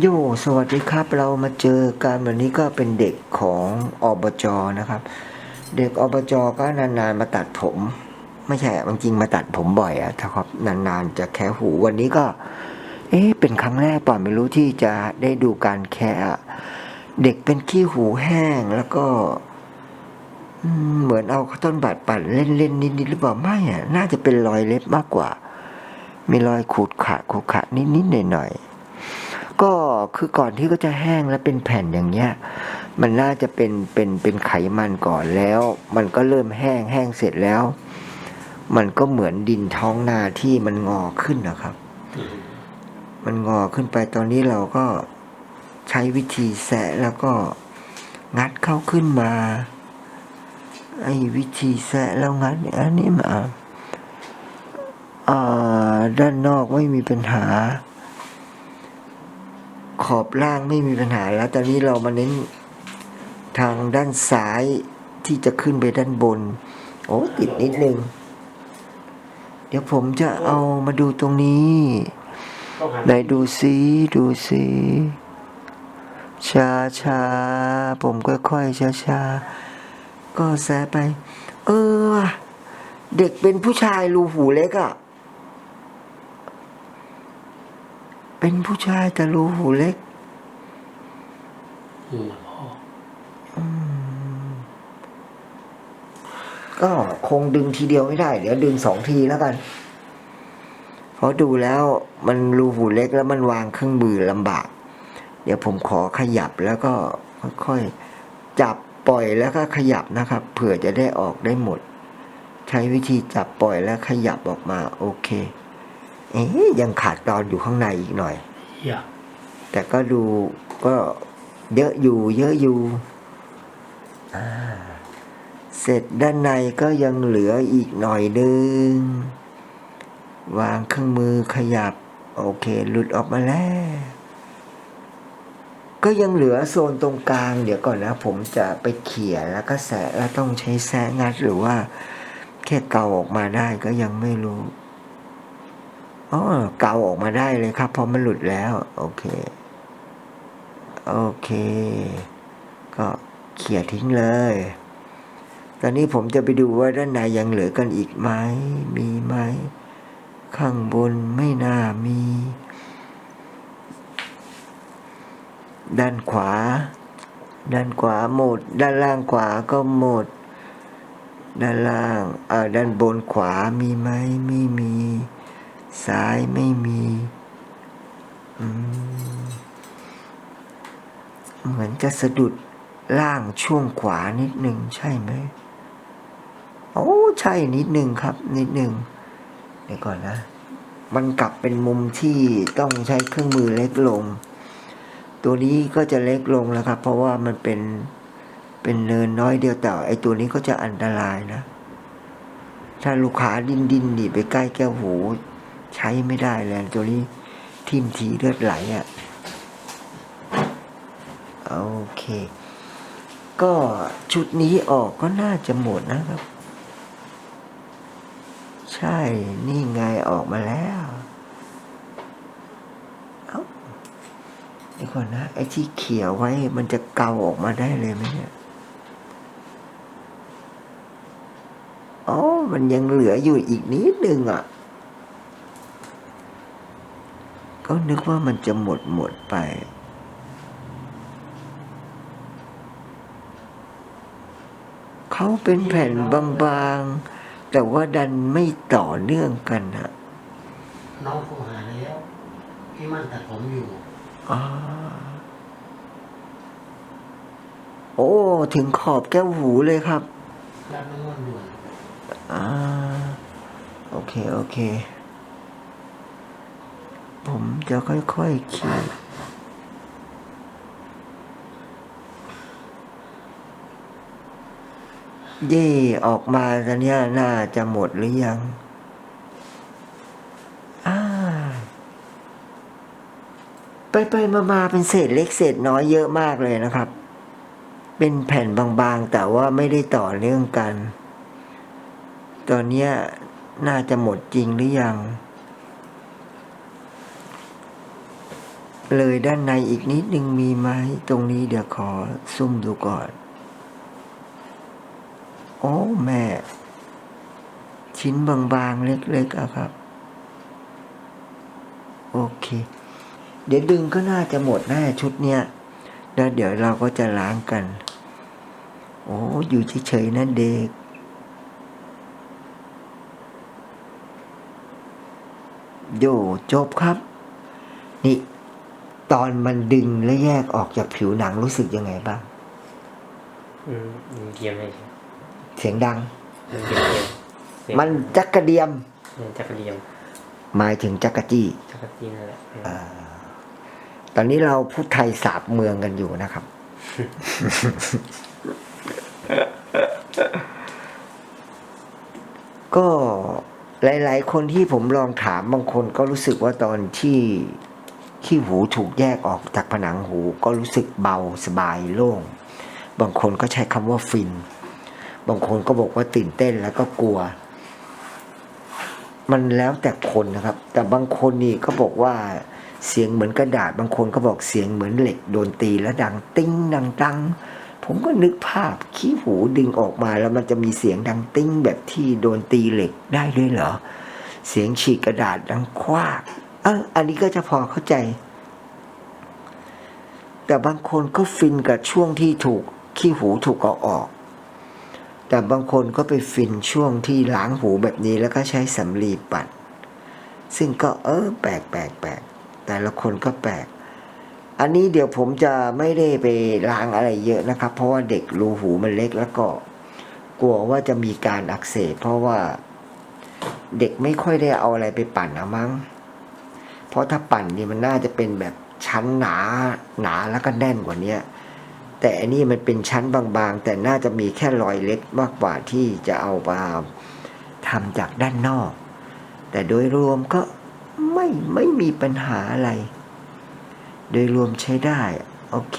โยสวัสดีครับ เรามาเจอกันวันนี้ก็เป็นเด็กของอบจนะครับ เด็กอบจก็นานๆมาตัดผม ไม่ใช่จริงๆมาตัดผมบ่อยอะถ้าครับนานๆจะแค่หูวันนี้ก็ เอ๊ะเป็นครั้งแรกป่ะไม่รู้ที่จะได้ดูการแค่อะเด็กเป็นขี้หูแห้งแล้วก็เหมือนเอาต้นบาดปั่นเล่นๆนิดๆหรือเปล่าไม่อะน่าจะเป็นรอยเล็บมากกว่า มีรอยขูดขาดขูดขาดนิดๆหน่อยๆ ก็คือก่อนที่ก็จะแห้งแล้วเป็นแผ่นอย่างเงี้ย มันน่าจะเป็นเป็นเป็นไขมันก่อนแล้ว มันก็เริ่มแห้งแห้งเสร็จแล้ว มันก็เหมือนดินท้องนาที่มันงอขึ้นนะครับ มันงอขึ้นไปตอนนี้เราก็ใช้วิธีแสะแล้วก็งัดเข้าขึ้นมา ไอ้วิธีแสะแล้วงัดอันนี้มาอ่าด้านนอกไม่มีปัญหา ขอบล่างไม่มีปัญหาแล้ว ตอนนี้เรามาเน้นทางด้านซ้ายที่จะขึ้นไปด้านบน โอ้ติดนิดนึง เดี๋ยวผมจะเอามาดูตรงนี้ไหนดูซิดูซิช้าช้าผมค่อยๆช้าช้าก็แซะไป เออ เด็กเป็นผู้ชายรูหูเล็กอะ่ะ เป็นผู้ชายแต่รูหูเล็กอืมพ่อก็คงดึงทีเดียวไม่ได้ เดี๋ยวดึงสองทีแล้วกัน เพราะดูแล้วมันรูหูเล็กแล้วมันวางเครื่องมือลำบาก เดี๋ยวผมขอขยับแล้วก็ค่อยๆจับปล่อยแล้วก็ขยับนะครับ เผื่อจะได้ออกได้หมด ใช้วิธีจับปล่อยแล้วขยับออกมา โอเค เอ๊ะยังขาดตอนอยู่ข้างในอีกหน่อยอยากแต่ก็ดูก็เยอะอยู่ เยอะอยู่อ่าเสร็จด้านในก็ยังเหลืออีกหน่อยนึง วางเครื่องมือขยับ โอเค หลุดออกมาแล้ว ก็ยังเหลือโซนตรงกลาง เดี๋ยวก่อนนะ ผมจะไปเขี่ยแล้วก็แสะแล้วต้องใช้แสะงัดหรือว่า แค่เกาออกมาได้ก็ยังไม่รู้ อ๋อเกาออกมาได้เลยครับพราะมันหลุดแล้ว โอเค โอเค ก็เขี่ยทิ้งเลย ตอนนี้ผมจะไปดูว่าด้านในยังเหลือกันอีกไหม มีไหม ข้างบนไม่น่ามี ด้านขวา ด้านขวาหมด ด้านล่างขวาก็หมด ด้านล่าง เอ่อ ด้านบนขวามีไหม ไม่มี ซ้ายไม่มีเหมือนจะสะดุดล่างช่วงขวานิดหนึ่งใช่ไหมโอ้ใช่นิดหนึ่งครับ นิดหนึ่งเดี๋ยวก่อนนะ มันกลับเป็นมุมที่ต้องใช้เครื่องมือเล็กลง ตัวนี้ก็จะเล็กลงแล้วครับ เพราะว่ามันเป็นเป็นเนินน้อยเดียวแต่ไอตัวนี้ก็จะอันตรายนะ ถ้าลูกค้าดิ้นดิ้นหนีไปใกล้แก้วหู ใช้ไม่ได้เลยตัวนี้ทิ่มทีเลือดไหลอะ่ะโอเค ก็ชุดนี้ออกก็น่าจะหมดนะครับ ใช่นี่ไงออกมาแล้วเอ้าเดี๋ยวก่อนนะ ไอ้ที่เขี่ยไว้มันจะเกาออกมาได้เลยไหมเนี่ยอ๋อมันยังเหลืออยู่อีกนิดนึงอะ ก็นึกว่ามันจะหมดหมดไป เขาเป็นแผ่นบางๆ แต่ว่าดันไม่ต่อเนื่องกันอะน้องโทรหาแล้วพี่มั่นตัดผมอยู่อ่าโอ้ ถึงขอบแก้วหูเลยครับรับน้ำมันด่วนอ่า โอเค โอเค ผมจะค่อยๆขีดเย่ออกมาตอนนี้น่าจะหมดหรือยังอ่าไปไปมามาเป็นเศษเล็กเศษน้อยเยอะมากเลยนะครับ เป็นแผ่นบางๆ แต่ว่าไม่ได้ต่อเนื่องกัน ตอนนี้น่าจะหมดจริงหรือยัง เลยด้านในอีกนิดนึงมีไหมตรงนี้เดี๋ยวขอซุ่มดูก่อน โอ้แม่ ชิ้นบางๆ เล็กๆอะครับ โอเค เดี๋ยวดึงก็น่าจะหมดแน่ชุดเนี้ยแล้วเดี๋ยวเราก็จะล้างกัน โอ้อยู่เฉยๆนะเด็กโยจบครับ นี่ ตอนมันดึงและแยกออกจากผิวหนังรู้สึกยังไงบ้างอืมเกียมเลยใช่เสียงดังมันเกียมเกียมเสียงมันจักกระเดียมมันจักรเดียมหมายถึงจักกะจี้จักรจีนนั่นแหละอืมอ่าตอนนี้เราพูดไทยสาบเมืองกันอยู่นะครับ ก็หลาย ๆ คนที่ผมลองถามบางคนก็รู้สึกว่าตอนที่ ขี้หูถูกแยกออกจากผนังหูก็รู้สึกเบาสบายโล่ง บางคนก็ใช้คำว่าฟิน บางคนก็บอกว่าตื่นเต้นแล้วก็กลัว มันแล้วแต่คนนะครับ แต่บางคนนี่ก็บอกว่าเสียงเหมือนกระดาษ บางคนก็บอกเสียงเหมือนเหล็กโดนตีแล้วดังติ้งดังตังผมก็นึกภาพขี้หูดึงออกมาแล้วมันจะมีเสียงดังติ้งแบบที่โดนตีเหล็กได้ด้วยเหรอ เสียงฉีกกระดาษดังคว้าก อออันนี้ก็จะพอเข้าใจ แต่บางคนก็ฟินกับช่วงที่ถูกขี้หูถูกเอาออก แต่บางคนก็ไปฟินช่วงที่ล้างหูแบบนี้แล้วก็ใช้สำลีปัด ซึ่งก็เออแปลกแปลกแปลกแต่ละคนก็แปลก อันนี้เดี๋ยวผมจะไม่ได้ไปล้างอะไรเยอะนะครับ เพราะว่าเด็กรูหูมันเล็กแล้วก็กลัวว่าจะมีการอักเสบเพราะว่าเด็กไม่ค่อยได้เอาอะไรไปปั่นนะมั้ง ราะถ้าปั่นนี่มันน่าจะเป็นแบบชั้นหนาหนาแล้วก็แน่นกว่าเนี้ยแต่อันนี้มันเป็นชั้นบางๆ แต่น่าจะมีแค่รอยเล็กมากกว่าที่จะเอามาทำจากด้านนอก แต่โดยรวมก็ไม่ไม่มีปัญหาอะไร โดยรวมใช้ได้ โอเค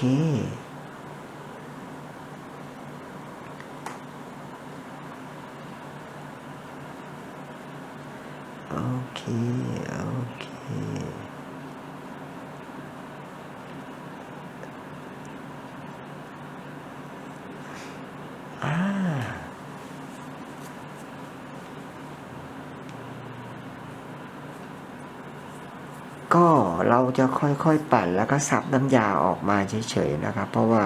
โอเค โอเค อ่า ก็ เราจะค่อยๆปั่นแล้วก็ซับน้ำยาออกมาเฉยๆนะครับ เพราะว่า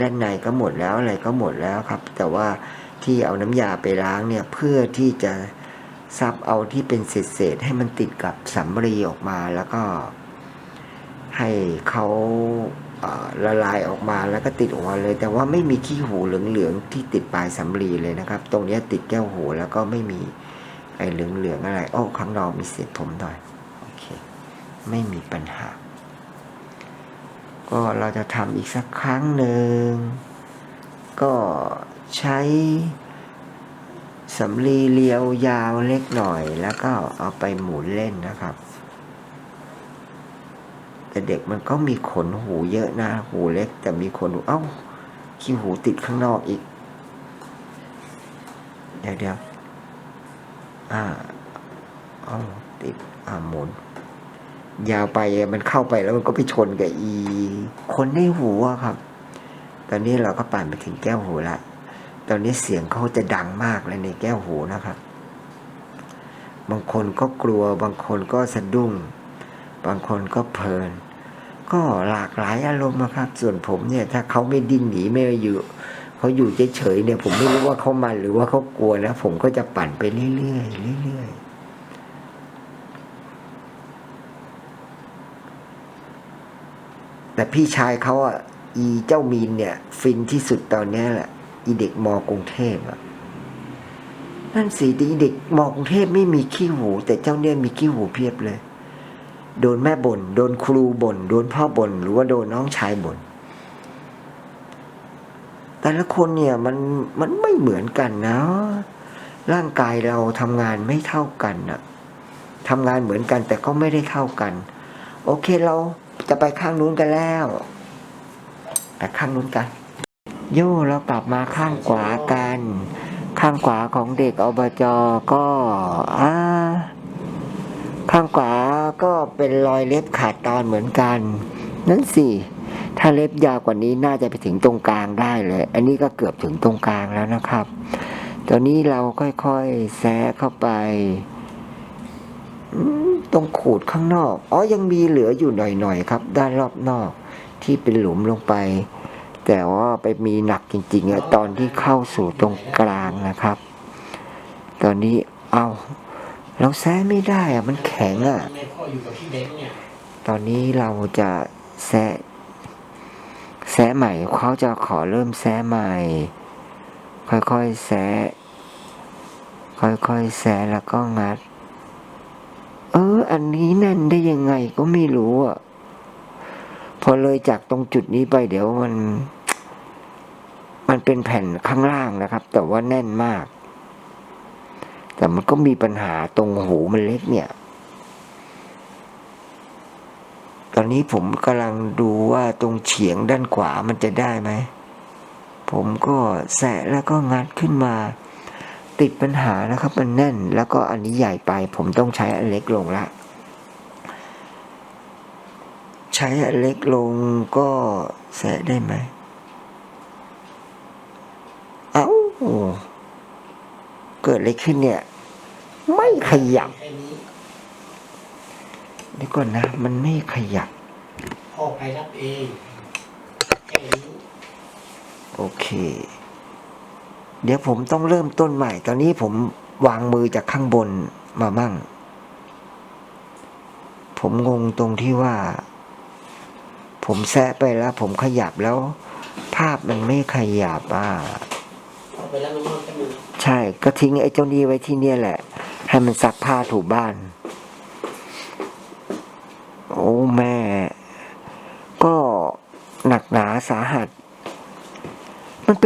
ด้านในก็หมดแล้วอะไรก็หมดแล้วครับ แต่ว่าที่เอาน้ำยาไปล้างเนี่ยเพื่อที่จะซับเอาที่เป็นเศษๆให้มันติดกับสำลีออกมาแล้วก็ ให้เขาละลายออกมาแล้วก็ติดออกมาเลย แต่ว่าไม่มีขี้หูเหลืองๆที่ติดปลายสำลีเลยนะครับ ตรงนี้ติดแก้วหูแล้วก็ไม่มีไอ้เหลืองๆอะไรโอ้ข้างนอกมีเศษผมหน่อย ไม่มีปัญหา ก็เราจะทำอีกสักครั้งหนึ่ง ก็ใช้สำลีเลียวยาวเล็กหน่อย แล้วก็เอาไปหมุนเล่นนะครับ แต่เด็กมันก็มีขนหูเยอะนะหูเล็ก แต่มีขนหูเอ้าขี้หูติดข้างนอกอีก เดี๋ยวเดี๋ยวอ่าเอ้าติดอ่าหมุน ยาวไปมันเข้าไปแล้วมันก็ไปชนกับอีคนในหูอะครับ ตอนนี้เราก็ปั่นไปถึงแก้วหูละตอนนี้เสียงเขาจะดังมากเลยในแก้วหูนะครับ บางคนก็กลัว บางคนก็สะดุ้ง บางคนก็เพลิน ก็หลากหลายอารมณ์นะครับ ส่วนผมเนี่ย ถ้าเขาไม่ดิ้นหนีไม่อยู่เขาอยู่เฉยๆเนี่ย ผมไม่รู้ว่าเขามันหรือว่าเขากลัวนะผมก็จะปั่นไปเรื่อยๆเรื่อยๆ แต่พี่ชายเขาอะอีเจ้ามีนเนี่ย ฟินที่สุดตอนนี้แหละ อีเด็กมอกรุงเทพอะนั่นสิอีเด็กมอกรุงเทพไม่มีขี้หู แต่เจ้าเนี่ยมีขี้หูเพียบเลย โดนแม่บน่นโดนครูบน่นโดนพ่อบ่นหรือว่าโดนน้องชายบ่นแต่ละคนเนี่ยมันมันไม่เหมือนกันนะ ร่างกายเราทำงานไม่เท่ากันอะทำงานเหมือนกันแต่ก็ไม่ได้เท่ากัน โอเคเรา จะไปข้างนู้นกันแล้วไปข้างนู้นกันโย่เรากลับมาข้างขวากัน ข้างขวาของเด็กอบจก็อ่าข้างขวาก็เป็นรอยเล็บขาดตอนเหมือนกัน นั่นสิถ้าเล็บยาวกว่านี้น่าจะไปถึงตรงกลางได้เลย อันนี้ก็เกือบถึงตรงกลางแล้วนะครับ ตอนนี้เราค่อยๆแซะเข้าไป ตรงขูดข้างนอก อ๋อ ยังมีเหลืออยู่หน่อยๆครับ ด้านรอบนอกที่เป็นหลุมลงไป แต่ว่าไปมีหนักจริงๆอะตอนที่เข้าสู่ตรงกลางนะครับ ตอนนี้เอาเราแซะไม่ได้อะมันแข็งอะตอนนี้เราจะแซะแซะใหม่เขาจะขอเริ่มแซะใหม่ ค่อยๆแซะค่อยๆแซะแล้วก็งัด เออ อันนี้แน่นได้ยังไงก็ไม่รู้อะ พอเลยจากตรงจุดนี้ไปเดี๋ยวมัน มันเป็นแผ่นข้างล่างนะครับ แต่ว่าแน่นมาก แต่มันก็มีปัญหาตรงหูมันเล็กเนี่ย ตอนนี้ผมกำลังดูว่าตรงเฉียงด้านขวามันจะได้ไหม ผมก็แสะแล้วก็งัดขึ้นมา ติดปัญหานะครับ มันแน่น แล้วก็อันนี้ใหญ่ไป ผมต้องใช้อันเล็กลงละ ใช้อันเล็กลงก็แสะได้ไหม เอ้า เกิดอะไรขึ้นเนี่ย ไม่ขยับแค่นี้เดี๋ยวก่อนนะ มันไม่ขยับพ่อไปรับเองแค่นี้โอเค เดี๋ยวผมต้องเริ่มต้นใหม่ ตอนนี้ผมวางมือจากข้างบนมามั่ง ผมงงตรงที่ว่า ผมแซะไปแล้ว ผมขยับแล้ว ภาพมันไม่ขยับอะใช่ ก็ทิ้งไอ้เจ้านี้ไว้ที่เนี่ยแหละ ให้มันซักผ้าถูบ้าน โอ้แม่ ก็หนักหนาสาหัส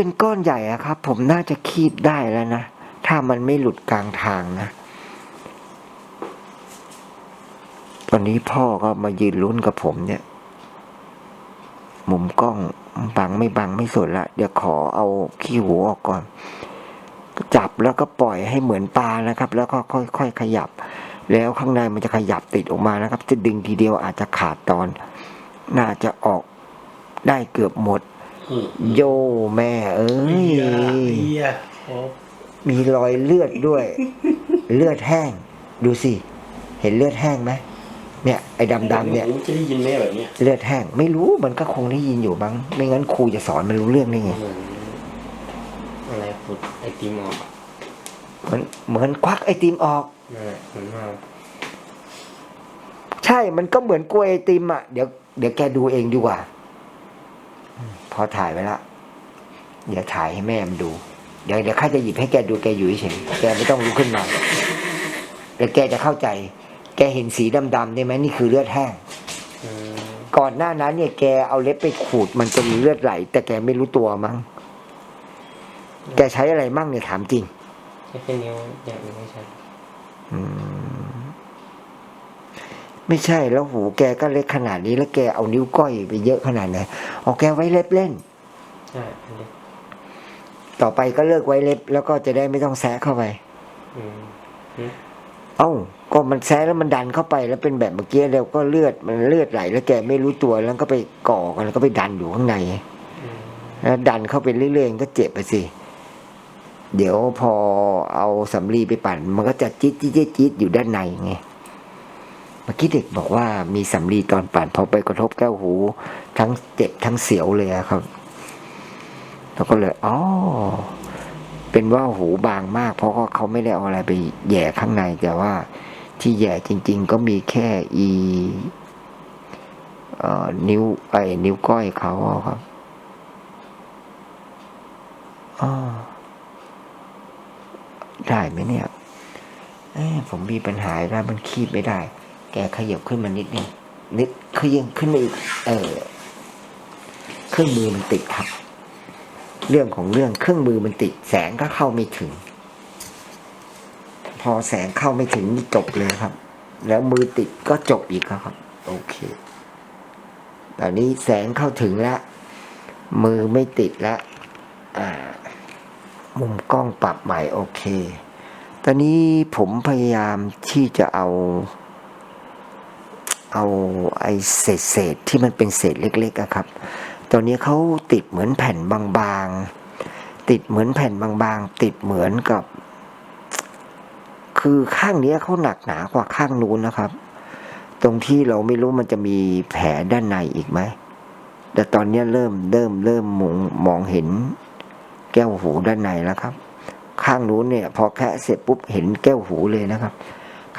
เป็นก้อนใหญ่อะครับ ผมน่าจะคีบได้แล้วนะ ถ้ามันไม่หลุดกลางทางนะ ตอนนี้พ่อก็มายืนลุ้นกับผมเนี่ย มุมกล้องบังไม่บังไม่สนละ เดี๋ยวขอเอาขี้หูออกก่อน จับแล้วก็ปล่อยให้เหมือนปลานะครับ แล้วก็ค่อยๆขยับ แล้วข้างในมันจะขยับติดออกมานะครับ จะดึงทีเดียวอาจจะขาดตอน น่าจะออกได้เกือบหมด โยแม่เอ้ยเฮียโอ้มีรอยเลือดด้วย เลือดแห้ง ดูสิ เห็นเลือดแห้งไหมเนี่ยไอ้ดำๆเนี่ยจะได้ยินไหมแบบเนี้ยเลือดแห้ง ไม่รู้มันก็คงได้ยินอยู่บ้าง ไม่งั้นครูจะสอนมันรู้เรื่องได้ไงเหมือนอะไรฟุดไอติมออกเหมือนเหมือนควักไอติมออกนั่นแหละเหมือนมากใช่มันก็เหมือนกล้วยไอติมอะเดี๋ยวเดี๋ยวแกดูเองดีกว่าอืม พอถ่ายไว้ละเดี๋ยวถ่ายให้แม่มันดู เดี๋ยวเดี๋ยวข้าจะหยิบให้แกดูแกอยู่เฉยๆแกไม่ต้องลุกขึ้นมาเดี๋ยวแกจะเข้าใจ แกเห็นสีดำๆได้ไหมนี่คือเลือดแห้งอืมก่อนหน้านั้น เนี่ยแกเอาเล็บไปขูดมันจะมีเลือดไหล แต่แกไม่รู้ตัวมั้งแกใช้อะไรมั่งเนี่ยถามจริงใช้เป็นนิ้วอย่างนี้ไม่ใช่อืม ไม่ใช่แล้วหูแกก็เล็กขนาดนี้แล้วแกเอานิ้วก้อยไปเยอะขนาดไหนเอาแกไว้เล็บเล่นใช่อันนี้ต่อไปก็เลิกไว้เล็บ แล้วก็จะได้ไม่ต้องแซะเข้าไปอืมอืมเอ้าก็มันแซะแล้วมันดันเข้าไปแล้วเป็นแบบเมื่อกี้แล้วก็เลือดมันเลือดไหล แล้วแกไม่รู้ตัวแล้วก็ไปก่อกันแล้วก็ไปดันอยู่ข้างในอืมแล้วดันเข้าไปเรื่อยๆมันก็เจ็บไปสิเดี๋ยวพอเอาสำลีไปปั่น มันก็จะจี๊ดจี๊ดจี๊ดจี๊ดอยู่ด้านในไงเมื่อกี้เด็กบอกว่ามีสำลีตอนปั่นพอไปกระทบแก้วหู ทั้งเจ็บทั้งเสียวเลยอะครับ แล้วก็เลยอ๋อเป็นว่าหูบางมาก เพราะว่าเขาไม่ได้เอาอะไรไปแย่ข้างใน แต่ว่าที่แย่จริง ๆ ก็มีแค่อีออนิ้วไอ้นิ้วก้อยเขาครับอได้ไหมเนี่ยผมมีปัญหาแล้วมันคีบไม่ได้ ขยับขึ้นมานิดนึงนิดขยังขึ้นมาอีกเออเครื่องมือมันติดครับ เรื่องของเรื่องเครื่องมือมันติด แสงก็เข้าไม่ถึง พอแสงเข้าไม่ถึงจบเลยครับ แล้วมือติดก็จบอีกแล้วครับ โอเคตอนนี้แสงเข้าถึงแล้ว มือไม่ติดแล้วอ่ามุมกล้องปรับใหม่โอเค ตอนนี้ผมพยายามที่จะเอา เอาไอ้เศษเศษที่มันเป็นเศษเล็กๆอะครับ ตอนนี้เขาติดเหมือนแผ่นบางๆ ติดเหมือนแผ่นบางๆ ติดเหมือนกับ คือข้างนี้เขาหนักหนากว่าข้างนู้นนะครับ ตรงที่เราไม่รู้มันจะมีแผลด้านในอีกไหม แต่ตอนนี้เริ่มเริ่มเริ่มมองมองเห็นแก้วหูด้านในแล้วครับ ข้างนู้นเนี่ย พอแคะเสร็จปุ๊บเห็นแก้วหูเลยนะครับ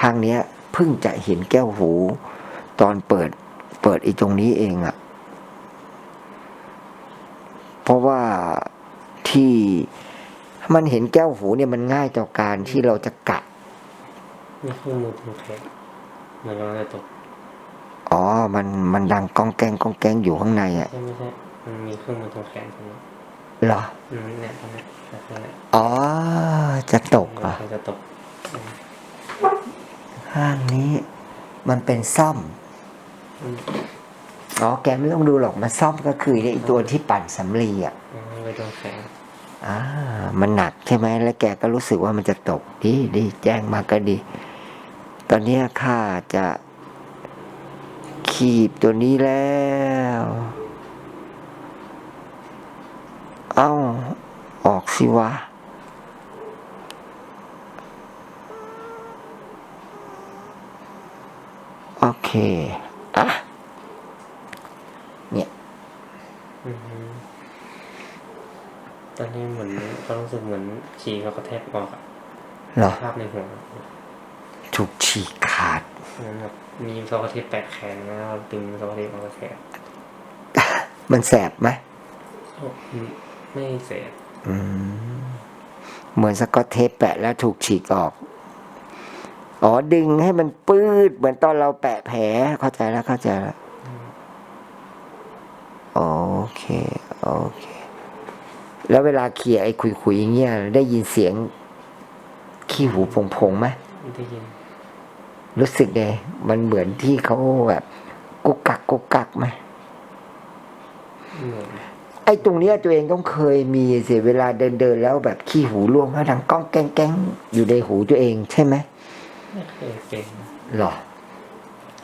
ข้างเนี้ยเพิ่งจะเห็นแก้วหู ตอนเปิด เปิดอีตรงนี้เองอะเพราะว่าที่มันเห็นแก้วหูเนี่ยมันง่ายต่อการที่เราจะกัดมีเครื่องมือตรงแขนเหมือนเราจะตกอ๋อ มัน มันดังกองแกงกองแกงอยู่ข้างในอะใช่ไม่ใช่ มันมีเครื่องมือตรงแขนตรงนี้เหรออืมเนี่ยตรงนี้แบบนี้แหละอ๋อ จะตกเหรอเราจะตกอืมข้างนี้ มันเป็นซ่อม อืมอ๋อแกไม่ต้องดูหรอกมันซ่อมก็คือไอ้ตัวที่ปั่นสำลีอะอืมไปตรงแขนอ่ามันหนักใช่ไหมแล้วแกก็รู้สึกว่ามันจะตกดีดีแจ้งมาก็ดี ตอนเนี้ยข้าจะขีบตัวนี้แล้ว เอ้า ออกสิวะ โอเค อะเนี่ยอืมตอนนี้เหมือนเขารู้สึกเหมือนฉี่เขากระแทกออกอะเหรอภาพในหัวถูกฉีกขาดเหมือนแบบมีโซกระเทปแปะแขนแล้วดึงโซกระเทปออกจากแขนมันแสบไหมโอ้อืมไม่เสร็จอืมเหมือนสกอตเทปแปะแล้วถูกฉีกออก อ๋อดึงให้มันปืดเหมือนตอนเราแปะแผลเข้าใจแล้วเข้าใจแล้วโอเคโอเค แล้วเวลาเคลียร์ไอ้คุยๆอย่างเงี้ยได้ยินเสียง ขี้หูผงๆไหมไม่ได้ยิน รู้สึกไงมันเหมือนที่เขาแบบกุกกักกุกกักไหมเหมือนไอ้ตรงเนี้ยตัวเองต้องเคยมีเสียเวลาเดินเดินๆแล้วแบบขี้หูร่วงแล้วดังก้องแก้งแก้งอยู่ในหูตัวเองใช่ไหม ไม่เคยเป็นหรอ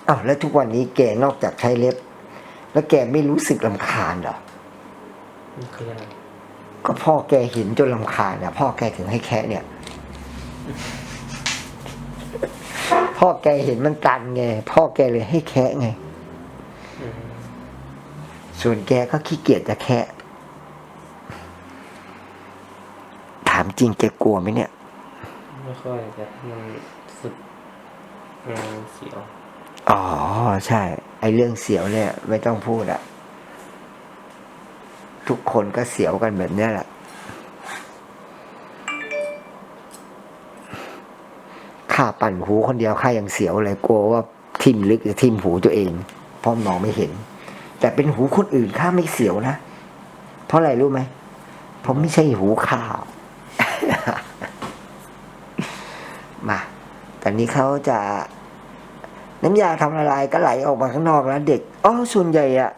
อ้าวแล้วทุกวันนี้แกนอกจากใช้เล็บ แล้วแกไม่รู้สึกลำคาญเหรอมันคืออะไรก็พ่อแกเห็นจนลำคาญนะพ่อแกถึงให้แคะเนี่ย พ่อแกเห็นมันตันไง พ่อแกเลยให้แคะไงอืมส่วนแกก็ขี้เกียจจะแคะถามจริงแกกลัวไหมเนี่ย ไม่ค่อยแต่มันสุดมัน เสียว อ๋อ ใช่ ไอเรื่องเสียวเนี่ย ไม่ต้องพูดอะทุกคนก็เสียวกันแบบนี้แหละ ข้าปั่นหูคนเดียวข้ายังเสียวเลยกลัวว่าทิ่มลึกจะทิ่มหูตัวเองเพราะมองไม่เห็น แต่เป็นหูคนอื่นข้าไม่เสียวนะ เพราะอะไรรู้ไหมเพราะไม่ใช่หูข้ามา ตอนนี้เขาจะ น้ำยาทำละลายก็ไหลออกมาข้างนอกแล้วเด็กอ๋อส่วนใหญ่อะ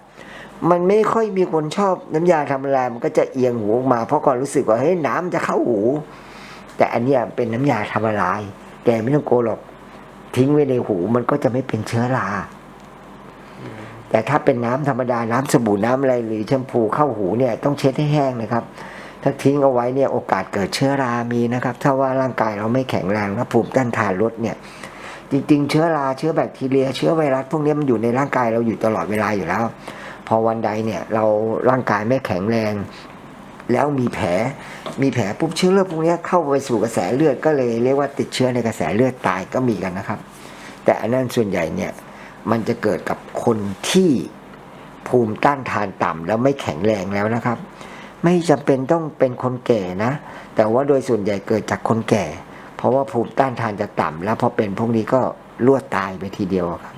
มันไม่ค่อยมีคนชอบน้ำยาทำละลายมันก็จะเอียงหูออกมา เพราะก่อนรู้สึกว่าเฮ้ยน้ำจะเข้าหู แต่อันนี้เป็นน้ำยาทำละลายแกไม่ต้องโกลัวหรอกทิ้งไว้ในหูมันก็จะไม่เป็นเชื้อราแต่ถ้าเป็นน้ำธรรมดาน้ำสบู่น้ำอะไรหรือแชมพูเข้าหูเนี่ยต้องเช็ดให้แห้งนะครับ ถ้าทิ้งเอาไว้เนี่ยโอกาสเกิดเชื้อรามีนะครับ ถ้าว่าร่างกายเราไม่แข็งแรงและภูมิต้านทานลดเนี่ย จริง ๆ เชื้อราเชื้อแบคทีเรีย เชื้อไวรัสพวกนี้มันอยู่ในร่างกายเราอยู่ตลอดเวลาอยู่แล้ว พอวันใดเนี่ยเราร่างกายไม่แข็งแรง แล้วมีแผลมีแผลปุ๊บเชื้อเลือดพวกนี้เข้าไปสู่กระแสเลือดก็เลยเรียกว่าติดเชื้อในกระแสเลือดตายก็มีกันนะครับ แต่อันนั้นส่วนใหญ่เนี่ยมันจะเกิดกับคนที่ภูมิต้านทานต่ำแล้วไม่แข็งแรงแล้วนะครับ ไม่จำเป็นต้องเป็นคนแก่นะ แต่ว่าโดยส่วนใหญ่เกิดจากคนแก่ เพราะว่าภูมิต้านทานจะต่ำแล้วพอเป็นพวกนี้ก็ลวดตายไปทีเดียวครับ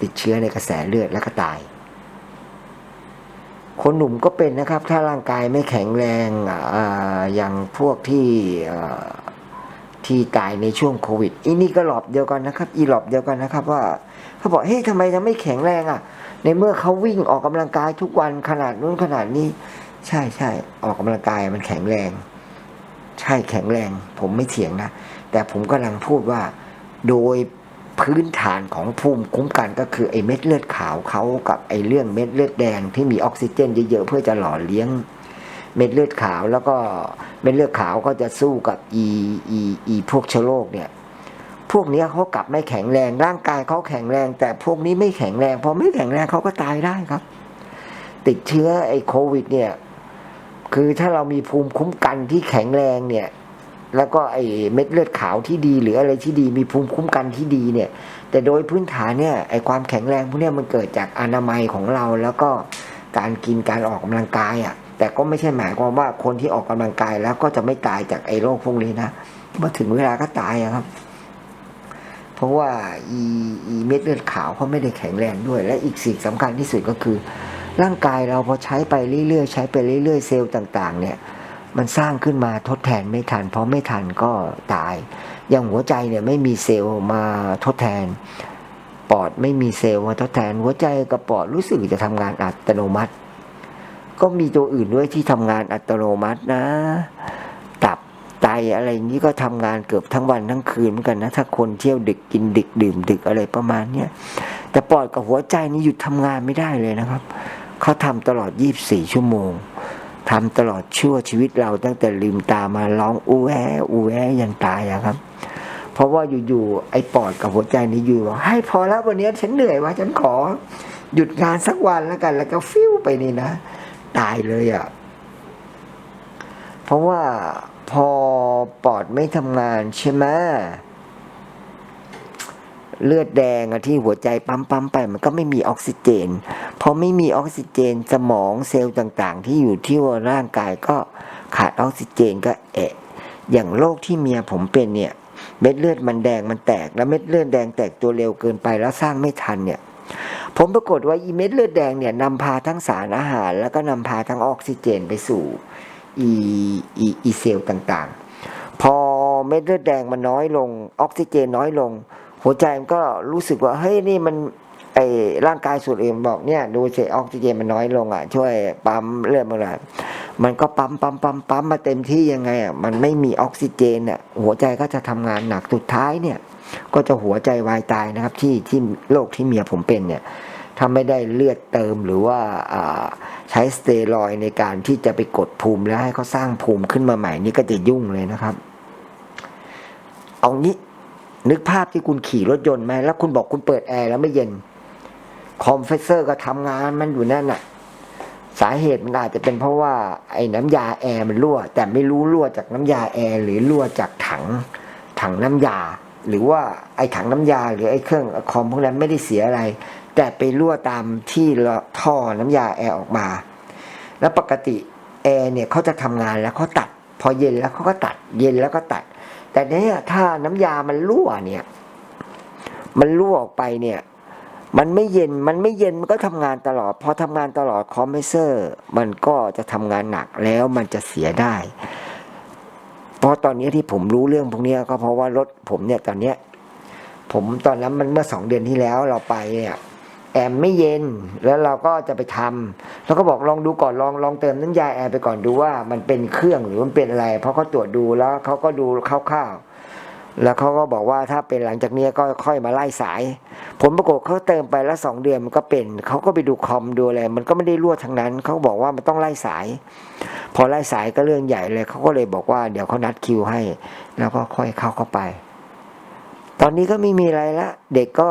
ติดเชื้อในกระแสเลือดแล้วก็ตาย คนหนุ่มก็เป็นนะครับ ถ้าร่างกายไม่แข็งแรงออย่างพวกที่ที่ตายในช่วงโควิดอีนี่ก็หลอบเดียวกันนะครับ อีหลอบเดียวกันนะครับ ว่าเขาบอกเฮ้ยทำไมยังไม่แข็งแรงอะ ในเมื่อเขาวิ่งออกกำลังกายทุกวันขนาดนู้นขนาดนี้ ใช่ใช่ออกกำลังกายมันแข็งแรง ใช่แข็งแรง ผมไม่เถียงนะ แต่ผมกำลังพูดว่าโดยพื้นฐานของภูมิคุ้มกันก็คือไอ้เม็ดเลือดขาวเขากับไอ้เรื่องเม็ดเลือดแดงที่มีออกซิเจนเยอะๆเพื่อจะหล่อเลี้ยงเม็ดเลือดขาวแล้วก็เม็ดเลือดขาวก็จะสู้กับอีอีอีพวกเชื้อโรคเนี่ย พวกนี้เขากลับไม่แข็งแรงร่างกายเขาแข็งแรง แต่พวกนี้ไม่แข็งแรงพอไม่แข็งแรงเขาก็ตายได้ครับ ติดเชื้อไอ้โควิดเนี่ย คือถ้าเรามีภูมิคุ้มกันที่แข็งแรงเนี่ย แล้วก็ไอ้เม็ดเลือดขาวที่ดี หรืออะไรที่ดี มีภูมิคุ้มกันที่ดีเนี่ย แต่โดยพื้นฐานเนี่ยไอ้ความแข็งแรงพวกเนี้ยมันเกิดจากอนามัยของเราแล้วก็การกินการออกกำลังกายอะ แต่ก็ไม่ใช่หมายความว่าคนที่ออกกำลังกายแล้วก็จะไม่ตายจากไอ้โรคพวกนี้นะมื่อถึงเวลาก็ตายอะครับ เพราะว่าอีอีเม็ดเลือดขาวเขาไม่ได้แข็งแรงด้วย และอีกสิ่งสำคัญที่สุดก็คือ ร่างกายเราพอใช้ไปเรื่อยๆ ใช้ไปเรื่อยๆ เซลล์ต่างๆ เนี่ย มันสร้างขึ้นมาทดแทนไม่ทัน เพราะไม่ทันก็ตาย อย่างหัวใจเนี่ยไม่มีเซลล์มาทดแทน ปอดไม่มีเซลล์มาทดแทน หัวใจกับปอดรู้สึกจะทำงานอัตโนมัติ ก็มีตัวอื่นด้วยที่ทำงานอัตโนมัตินะ ตับไตอะไรอย่างนี้ก็ทำงานเกือบทั้งวันทั้งคืนเหมือนกันนะ ถ้าคนเที่ยวดึกกินดึกดื่มดึกอะไรประมาณเนี้ยแต่ปอดกับหัวใจนี่หยุดทำงานไม่ได้เลยนะครับ เขาทำตลอด 24 ชั่วโมงทำตลอดชั่วชีวิตเราตั้งแต่ลืมตามาร้องอูแออูแอยันตายอะครับ เพราะว่าอยู่ๆไอ้ปอดกับหัวใจนี่อยู่บอกให้พอแล้ววันนี้ฉันเหนื่อยว่าฉันขอ หยุดงานสักวันแล้วกัน แล้วก็ฟิวไปนี่นะ ตายเลยอะเพราะว่าพอปอดไม่ทำงานใช่ไหม เลือดแดงอะที่หัวใจปั๊มปั๊มๆไป มันก็ไม่มีออกซิเจนพอไม่มีออกซิเจนสมองเซลล์ต่างๆ ที่อยู่ที่วร่างกายก็ขาดออกซิเจนก็เอะอย่างโรคที่เมียผมเป็นเนี่ยเม็ดเลือดมันแดงมันแตก แล้วเม็ดเลือดแดงแตกตัวเร็วเกินไปแล้วสร้างไม่ทันเนี่ยผมปรากฏว่าอีเม็ดเลือดแดงเนี่ยนำพาทั้งสารอาหาร แล้วก็นำพาทั้งออกซิเจนไปสู่อีอีอีเซลล์ต่างๆ พอเม็ดเลือดแดงมันน้อยลง ออกซิเจนน้อยลง หัวใจมันก็รู้สึกว่าเฮ้ยนี่มันไอร่างกายส่วนอื่นบอกเนี่ยดูเสิออกซิเจนมันน้อยลงอะ ช่วยปั๊มเลือดมันหน่อยมันก็ปั๊มปั๊มปั๊มปั๊มมาเต็มที่ยังไงอะมันไม่มีออกซิเจนอะหัวใจก็จะทำงานหนักสุดท้ายเนี่ย ก็จะหัวใจวายตายนะครับ ที่ที่โรคที่เมียผมเป็นเนี่ยถ้าไม่ได้เลือดเติมหรือว่าใช้สเตียรอยในการที่จะไปกดภูมิแล้วให้เขาสร้างภูมิขึ้นมาใหม่นี่ก็จะยุ่งเลยนะครับ เอางี้ นึกภาพที่คุณขี่รถยนต์ไหมแล้วคุณบอกคุณเปิดแอร์แล้วไม่เย็น คอมเพรสเซอร์ก็ทำงานมันอยู่นั่นน่ะ สาเหตุมันอาจจะเป็นเพราะว่าไอ้น้ำยาแอร์มันรั่ว แต่ไม่รู้รั่วจากน้ำยาแอร์หรือรั่วจากถังถังน้ำยา หรือว่าไอ้ถังน้ำยา หรือไอ้เครื่องคอมพวกนั้นไม่ได้เสียอะไร แต่ไปรั่วตามที่ท่อน้ำยาแอร์ออกมา แล้วปกติแอร์เนี่ยเขาจะทำงานแล้วเขาตัด พอเย็นแล้วเขาก็ตัด เย็นแล้วก็ตัด แต่เนี่ยถ้าน้ำยามันรั่วเนี่ย มันรั่วออกไปเนี่ย มันไม่เย็นมันไม่เย็นมันก็ทำงานตลอด พอทำงานตลอดคอมเพรสเซอร์ มันก็จะทำงานหนักแล้วมันจะเสียได้ เพราะตอนนี้ที่ผมรู้เรื่องพวกนี้ก็เพราะว่ารถผมเนี่ยตอนเนี้ยผมตอนนั้นมันเมื่อสองเดือนที่แล้วเราไปเนี่ย แอร์ไม่เย็นแล้วเราก็จะไปทำแล้วก็บอกลองดูก่อนลองลองเติมน้ำยาแอร์ไปก่อนดูว่ามันเป็นเครื่องหรือมันเป็นอะไร เพราะเขาตรวจดูแล้วเขาก็ดูคร่าวๆแล้วเขาก็บอกว่าถ้าเป็นหลังจากนี้ก็ค่อยมาไล่สาย ผลปรากฏเขาเติมไปแล้วสองเดือนมันก็เป็นเขาก็ไปดูคอมดูอะไรมันก็ไม่ได้รั่วทั้งนั้นเขาบอกว่ามันต้องไล่สาย พอไล่สายก็เรื่องใหญ่เลยเขาก็เลยบอกว่าเดี๋ยวเขานัดคิวให้ แล้วก็ค่อยเข้าเข้าไป ตอนนี้ก็ไม่มีอะไรละเด็กก็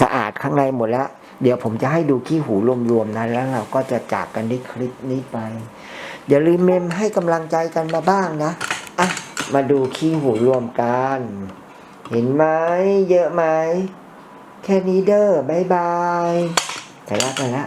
สะอาดข้างในหมดแล้ว เดี๋ยวผมจะให้ดูขี้หูรวมๆนั้นแล้วเราก็จะจากกันด้วยคลิปนี้ไป อย่าลืมเมมให้กำลังใจกันมาบ้างนะอะมาดูขี้หูรวมกัน เห็นไหมเยอะไหมแค่นี้เด้อบายบายไปละไปละ